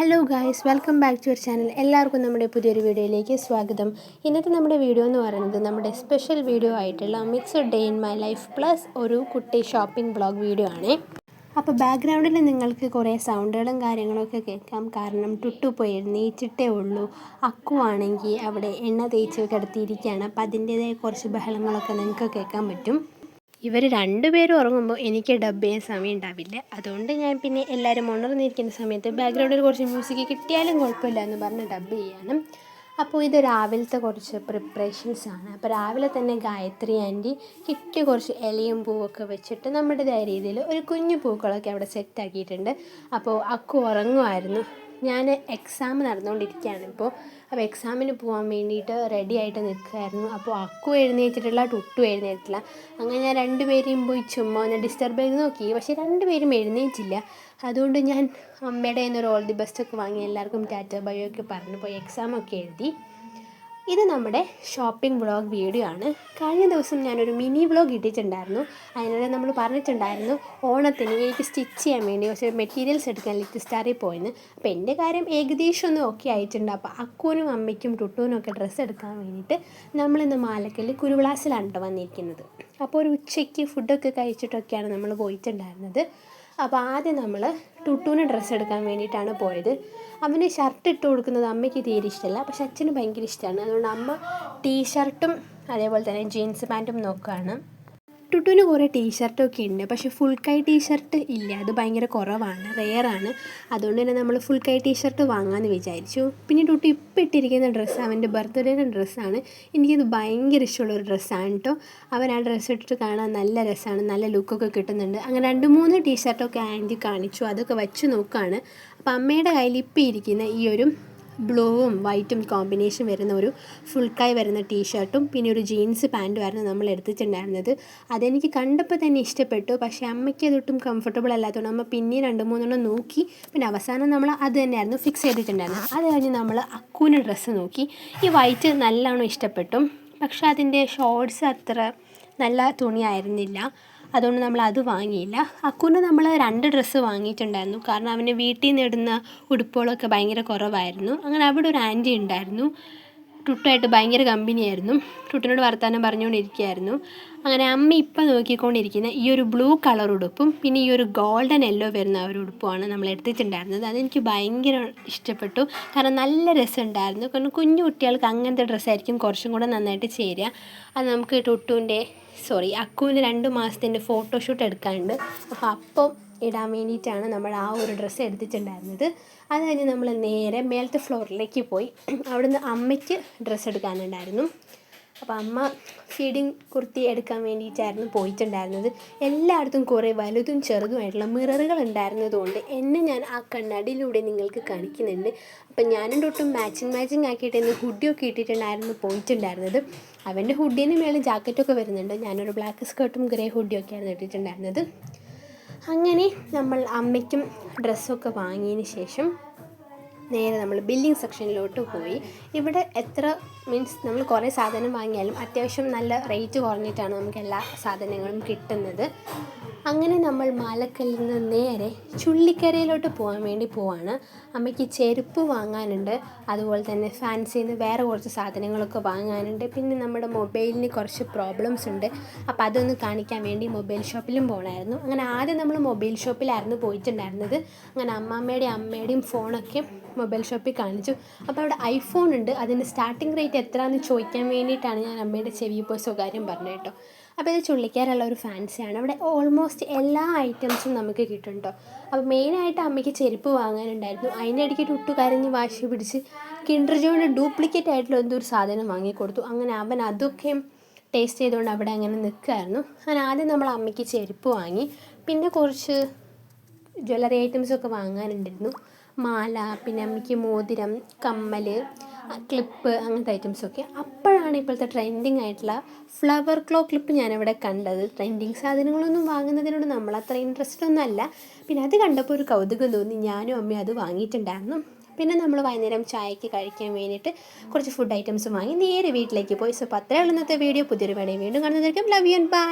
Hello guys welcome back to your channel എല്ലാവർക്കും നമ്മുടെ പുതിയൊരു വീഡിയോയിലേക്ക് സ്വാഗതം. ഇന്നത്തെ നമ്മുടെ വീഡിയോ എന്ന് പറയുന്നത് നമ്മുടെ സ്പെഷ്യൽ വീഡിയോ ആയിട്ടുള്ള mixed day in my life plus ഒരു കുട്ടി ഷോപ്പിംഗ് ബ്ലോഗ് വീഡിയോ ആണ്. അപ്പോൾ ബാക്ക്ഗ്രൗണ്ടിൽ നിങ്ങൾക്ക് കുറേ സൗണ്ടുകളും കാര്യങ്ങളൊക്കെ കേൾക്കാം. കാരണം ടുട്ടു പോയി എഴുന്നേറ്റിട്ടേ ഉള്ളൂ. അക്കുവാണെങ്കിൽ അവിടെ എണ്ണ തേച്ച് കിടത്തിയിരിക്കുകയാണ്. അപ്പോൾ അതിന്റേതായ കുറച്ച് ബഹളങ്ങളൊക്കെ നിങ്ങൾക്ക് കേൾക്കാൻ പറ്റും. ഇവർ രണ്ടുപേരും ഉറങ്ങുമ്പോൾ എനിക്ക് ഡബ് ചെയ്യാൻ സമയം ഉണ്ടാവില്ല. അതുകൊണ്ട് ഞാൻ പിന്നെ എല്ലാവരും ഉണർന്നിരിക്കുന്ന സമയത്ത് ബാക്ക്ഗ്രൗണ്ടിൽ കുറച്ച് മ്യൂസിക് കിട്ടിയാലും കുഴപ്പമില്ല എന്ന് പറഞ്ഞ് ഡബ് ചെയ്യാനും അപ്പോൾ ഇത് രാവിലത്തെ കുറച്ച് പ്രിപ്പറേഷൻസ് ആണ്. അപ്പോൾ രാവിലെ തന്നെ ഗായത്രി ആന്റി കിട്ടിയ കുറച്ച് ഇലയും പൂവൊക്കെ വെച്ചിട്ട് നമ്മുടേതായ രീതിയിൽ ഒരു കുഞ്ഞു പൂക്കളൊക്കെ അവിടെ സെറ്റ് ആക്കിയിട്ടുണ്ട്. അപ്പോൾ അക്കു ഉറങ്ങുമായിരുന്നു. ഞാൻ എക്സാം നടന്നുകൊണ്ടിരിക്കുകയാണ്. ഇപ്പോൾ അപ്പോൾ എക്സാമിന് പോകാൻ വേണ്ടിയിട്ട് റെഡി ആയിട്ട് നിൽക്കുകയായിരുന്നു. അപ്പോൾ അക്കു എഴുന്നേറ്റിട്ടില്ല ടുട്ടു എഴുന്നേറ്റില്ല അങ്ങനെ ഞാൻ രണ്ടുപേരെയും പോയി ചുമ്മാ ഒന്ന് ഡിസ്റ്റർബ് ചെയ്ത് നോക്കി. പക്ഷേ രണ്ടുപേരും എഴുന്നേറ്റില്ല. അതുകൊണ്ട് ഞാൻ അമ്മയുടെ നിന്ന് ഒരു ഓൾ ദി ബെസ്റ്റ് ഒക്കെ വാങ്ങി എല്ലാവർക്കും ടാറ്റ ബയോ ഒക്കെ പറഞ്ഞു പോയി എക്സാമൊക്കെ എഴുതി. ഇത് നമ്മുടെ ഷോപ്പിംഗ് വ്ളോഗ് വീഡിയോ ആണ്. കഴിഞ്ഞ ദിവസം ഞാനൊരു മിനി വ്ളോഗ് ഇട്ടിട്ടുണ്ടായിരുന്നു. അതിനിടെ നമ്മൾ പറഞ്ഞിട്ടുണ്ടായിരുന്നു ഓണത്തിന് എനിക്ക് സ്റ്റിച്ച് ചെയ്യാൻ വേണ്ടി കുറച്ച് മെറ്റീരിയൽസ് എടുക്കാൻ ലിറ്റിസ്റ്റാറിൽ പോയെന്ന്. അപ്പോൾ എന്റെ കാര്യം ഏകദേശം ഒന്ന് ഓക്കെ ആയിട്ടുണ്ട്. അപ്പോൾ അക്കൂനും അമ്മയ്ക്കും ടുട്ടൂനും ഒക്കെ ഡ്രസ്സ് എടുക്കാൻ വേണ്ടിയിട്ട് നമ്മളിന്ന് മാലക്കല്ലിൽ കുരുവിളാസിലാണ് കേട്ടോ വന്നിരിക്കുന്നത്. അപ്പോൾ ഒരു ഉച്ചയ്ക്ക് ഫുഡൊക്കെ കഴിച്ചിട്ടൊക്കെയാണ് നമ്മൾ പോയിട്ടുണ്ടായിരുന്നത്. അപ്പോൾ ആദ്യം നമ്മൾ ടുട്ടൂന് ഡ്രസ്സ് എടുക്കാൻ വേണ്ടിയിട്ടാണ് പോയത്. അവന് ഷർട്ട് ഇട്ട് കൊടുക്കുന്നത് അമ്മയ്ക്ക് തീരെ ഇഷ്ടമല്ല പക്ഷെ അച്ഛന് ഭയങ്കര ഇഷ്ടമാണ് അതുകൊണ്ട് അമ്മ ടീ ഷർട്ടും അതേപോലെ തന്നെ ജീൻസ് പാന്റും നോക്കുകയാണ് ടുട്ടുവിന് കുറേ ടീഷർട്ടൊക്കെ ഉണ്ട്. പക്ഷേ ഫുൾ കൈ ടീഷർട്ട് ഇല്ല. അത് ഭയങ്കര കുറവാണ്. റെയറാണ്. അതുകൊണ്ട് തന്നെ നമ്മൾ ഫുൾ കൈ ടീഷർട്ട് വാങ്ങാമെന്ന് വിചാരിച്ചു. പിന്നെ ടുട്ടു ഇപ്പം ഇട്ടിരിക്കുന്ന ഡ്രസ്സ് അവന്റെ ബർത്ത്ഡേയുടെ ഡ്രസ്സാണ് എനിക്കത് ഭയങ്കര ഇഷ്ടമുള്ളൊരു ഡ്രസ്സാണ് കേട്ടോ അവൻ ആ ഡ്രസ്സ് ഇട്ടിട്ട് കാണാൻ നല്ല രസമാണ്. നല്ല ലുക്കൊക്കെ കിട്ടുന്നുണ്ട്. അങ്ങനെ രണ്ട് മൂന്ന് ടീഷർട്ടൊക്കെ ആന്റി കാണിച്ചു. അതൊക്കെ വെച്ച് നോക്കുകയാണ് അപ്പോൾ അമ്മയുടെ കയ്യിൽ ഇപ്പം ഇരിക്കുന്ന ഈ ഒരു ബ്ലൂവും വൈറ്റും കോമ്പിനേഷൻ വരുന്ന ഒരു ഫുൾ കൈ വരുന്ന ടീഷർട്ടും പിന്നെ ഒരു ജീൻസ് പാന്റുമായിരുന്നു നമ്മൾ എടുത്തിട്ടുണ്ടായിരുന്നത്. അതെനിക്ക് കണ്ടപ്പോൾ തന്നെ ഇഷ്ടപ്പെട്ടു. പക്ഷേ അമ്മയ്ക്ക് അതൊട്ടും കംഫർട്ടബിൾ അല്ലാത്തതുകൊണ്ട് അമ്മ പിന്നെ രണ്ട് മൂന്നെണ്ണം നോക്കി. പിന്നെ അവസാനം നമ്മൾ അത് തന്നെയായിരുന്നു ഫിക്സ് ചെയ്തിട്ടുണ്ടായിരുന്നത്. അത് കഴിഞ്ഞ് നമ്മൾ അക്കൂന് ഡ്രസ്സ് നോക്കി. ഈ വൈറ്റ് നല്ലോണം ഇഷ്ടപ്പെട്ടു. പക്ഷേ അതിന്റെ ഷോർട്സ് അത്ര നല്ല തുണിയായിരുന്നില്ല. അതുകൊണ്ട് നമ്മൾ അത് വാങ്ങിയില്ല. അക്കുവിന് നമ്മൾ രണ്ട് ഡ്രസ്സ് വാങ്ങിയിട്ടുണ്ടായിരുന്നു. കാരണം അവന് വീട്ടിൽ നിന്ന് ഇടുന്ന ഉടുപ്പുകളൊക്കെ ഭയങ്കര കുറവായിരുന്നു. അങ്ങനെ അവിടെ ഒരു ആന്റി ഉണ്ടായിരുന്നു. ടുട്ടായിട്ട് ഭയങ്കര കമ്പനിയായിരുന്നു. ടുട്ടിനോട് വർത്തമാനം പറഞ്ഞുകൊണ്ടിരിക്കുകയായിരുന്നു. അങ്ങനെ അമ്മ ഇപ്പം നോക്കിക്കൊണ്ടിരിക്കുന്ന ഈ ഒരു ബ്ലൂ കളർ ഉടുപ്പും പിന്നെ ഈ ഒരു ഗോൾഡൻ യെല്ലോ വരുന്ന ഒരു ഉടുപ്പുമാണ് നമ്മൾ എടുത്തിട്ടുണ്ടായിരുന്നത് അതെനിക്ക് ഭയങ്കര ഇഷ്ടപ്പെട്ടു. കാരണം നല്ല രസമുണ്ടായിരുന്നു. കാരണം കുഞ്ഞു കുട്ടികൾക്ക് അങ്ങനത്തെ ഡ്രസ്സായിരിക്കും കുറച്ചും കൂടെ നന്നായിട്ട് ചേരുക. അത് നമുക്ക് ടുട്ടുവിന്റെ സോറി അക്കുവിന് രണ്ട് മാസത്തിന്റെ ഫോട്ടോഷൂട്ട് എടുക്കാനുണ്ട്. അപ്പോൾ അപ്പം ഇടാൻ വേണ്ടിയിട്ടാണ് നമ്മൾ ആ ഒരു ഡ്രസ്സ് എടുത്തിട്ടുണ്ടായിരുന്നത്. അത് കഴിഞ്ഞ് നമ്മൾ നേരെ മേലത്തെ ഫ്ലോറിലേക്ക് പോയി. അവിടുന്ന് അമ്മയ്ക്ക് ഡ്രസ്സ് എടുക്കാനുണ്ടായിരുന്നു. അപ്പോൾ അമ്മ ഫീഡിങ് കുർത്തി എടുക്കാൻ വേണ്ടിയിട്ടായിരുന്നു പോയിട്ടുണ്ടായിരുന്നത്. എല്ലായിടത്തും കുറേ വലുതും ചെറുതുമായിട്ടുള്ള മിററുകൾ ഉണ്ടായിരുന്നതുകൊണ്ട് എന്നെ ഞാൻ ആ കണ്ണാടിയിലൂടെ നിങ്ങൾക്ക് കാണിക്കുന്നുണ്ട്. അപ്പം ഞാനും തൊട്ടും മാച്ചിങ് മാച്ചിങ് ആക്കിയിട്ട് ഇന്ന് ഹുഡിയൊക്കെ ഇട്ടിട്ടുണ്ടായിരുന്നു പോയിട്ടുണ്ടായിരുന്നത്. അവന്റെ ഹുഡിന് മേലെ ജാക്കറ്റൊക്കെ വരുന്നുണ്ട്. ഞാനൊരു ബ്ലാക്ക് സ്കേർട്ടും ഗ്രേ ഹുഡിയൊക്കെയായിരുന്നു ഇട്ടിട്ടുണ്ടായിരുന്നത്. അങ്ങനെ നമ്മൾ അമ്മയ്ക്കും ഡ്രസ്സൊക്കെ വാങ്ങിയതിന് ശേഷം നേരെ നമ്മൾ ബില്ലിംഗ് സെക്ഷനിലോട്ട് പോയി. ഇവിടെ എത്ര മീൻസ് നമ്മൾ കുറേ സാധനം വാങ്ങിയാലും അത്യാവശ്യം നല്ല റേറ്റ് കുറഞ്ഞിട്ടാണ് നമുക്ക് എല്ലാ സാധനങ്ങളും കിട്ടുന്നത്. അങ്ങനെ നമ്മൾ മാലക്കല്ലിൽ നിന്ന് നേരെ ചുള്ളിക്കരയിലോട്ട് പോകാൻ വേണ്ടി പോവാണ്. അമ്മയ്ക്ക് ചെരുപ്പ് വാങ്ങാനുണ്ട്. അതുപോലെ തന്നെ ഫാൻസിയിൽ നിന്ന് വേറെ കുറച്ച് സാധനങ്ങളൊക്കെ വാങ്ങാനുണ്ട്. പിന്നെ നമ്മുടെ മൊബൈലിന് കുറച്ച് പ്രോബ്ലംസ് ഉണ്ട്. അപ്പോൾ അതൊന്ന് കാണിക്കാൻ വേണ്ടി മൊബൈൽ ഷോപ്പിലും പോകണമായിരുന്നു അങ്ങനെ ആദ്യം നമ്മൾ മൊബൈൽ ഷോപ്പിലായിരുന്നു പോയിട്ടുണ്ടായിരുന്നത്. അങ്ങനെ അമ്മാമ്മയുടെയും അമ്മയുടെയും ഫോണൊക്കെ മൊബൈൽ ഷോപ്പിൽ കാണിച്ചു. അപ്പോൾ അവിടെ ഐഫോൺ ഉണ്ട്. അതിന്റെ സ്റ്റാർട്ടിംഗ് റേറ്റ് എത്രയാണെന്ന് ചോദിക്കാൻ വേണ്ടിയിട്ടാണ് ഞാൻ അമ്മയുടെ ചെവി പോയി സ്വകാര്യം പറഞ്ഞത് കേട്ടോ. അപ്പോൾ ഇത് ചുള്ളിക്കാരുള്ള ഒരു ഫാൻസിയാണ്. അവിടെ ഓൾമോസ്റ്റ് എല്ലാ ഐറ്റംസും നമുക്ക് കിട്ടും കേട്ടോ അപ്പോൾ മെയിനായിട്ട് അമ്മയ്ക്ക് ചെരുപ്പ് വാങ്ങാനുണ്ടായിരുന്നു. അതിനിടയ്ക്ക് ടുട്ടു കരഞ്ഞ് വാശി പിടിച്ച് കിൻഡർ ഡ്യൂപ്ലിക്കേറ്റ് ആയിട്ടുള്ള എന്തോ ഒരു സാധനം വാങ്ങിക്കൊടുത്തു അങ്ങനെ അവൻ അതൊക്കെ ടേസ്റ്റ് ചെയ്തുകൊണ്ട് അവിടെ അങ്ങനെ നിൽക്കുമായിരുന്നു അങ്ങനെ ആദ്യം നമ്മൾ അമ്മയ്ക്ക് ചെരുപ്പ് വാങ്ങി. പിന്നെ കുറച്ച് ജ്വല്ലറി ഐറ്റംസൊക്കെ വാങ്ങാനുണ്ടായിരുന്നു. മാല പിന്നെ അമ്മയ്ക്ക് മോതിരം കമ്മൽ ക്ലിപ്പ് അങ്ങനത്തെ ഐറ്റംസൊക്കെ അപ്പോഴാണ് ഇപ്പോഴത്തെ ട്രെൻഡിങ് ആയിട്ടുള്ള ഫ്ലവർ ക്ലോ ക്ലിപ്പ് ഞാനിവിടെ കണ്ടത്. ട്രെൻഡിങ് സാധനങ്ങളൊന്നും വാങ്ങുന്നതിനോട് നമ്മൾ അത്ര ഇൻട്രസ്റ്റ് ഒന്നും അല്ല. പിന്നെ അത് കണ്ടപ്പോൾ ഒരു കൗതുകം തോന്നി. ഞാനും അമ്മയും അത് വാങ്ങിയിട്ടുണ്ടായിരുന്നു. പിന്നെ നമ്മൾ വൈകുന്നേരം ചായക്ക് കഴിക്കാൻ വേണ്ടിയിട്ട് കുറച്ച് ഫുഡ് ഐറ്റംസ് വാങ്ങി നേരെ വീട്ടിലേക്ക് പോയി. സോ അപ്പോൾ അത്രയുള്ള ഇന്നത്തെ വീഡിയോ പുതിയൊരു വേണേ വീണ്ടും കാണുന്നതായിരിക്കും. Love you and bye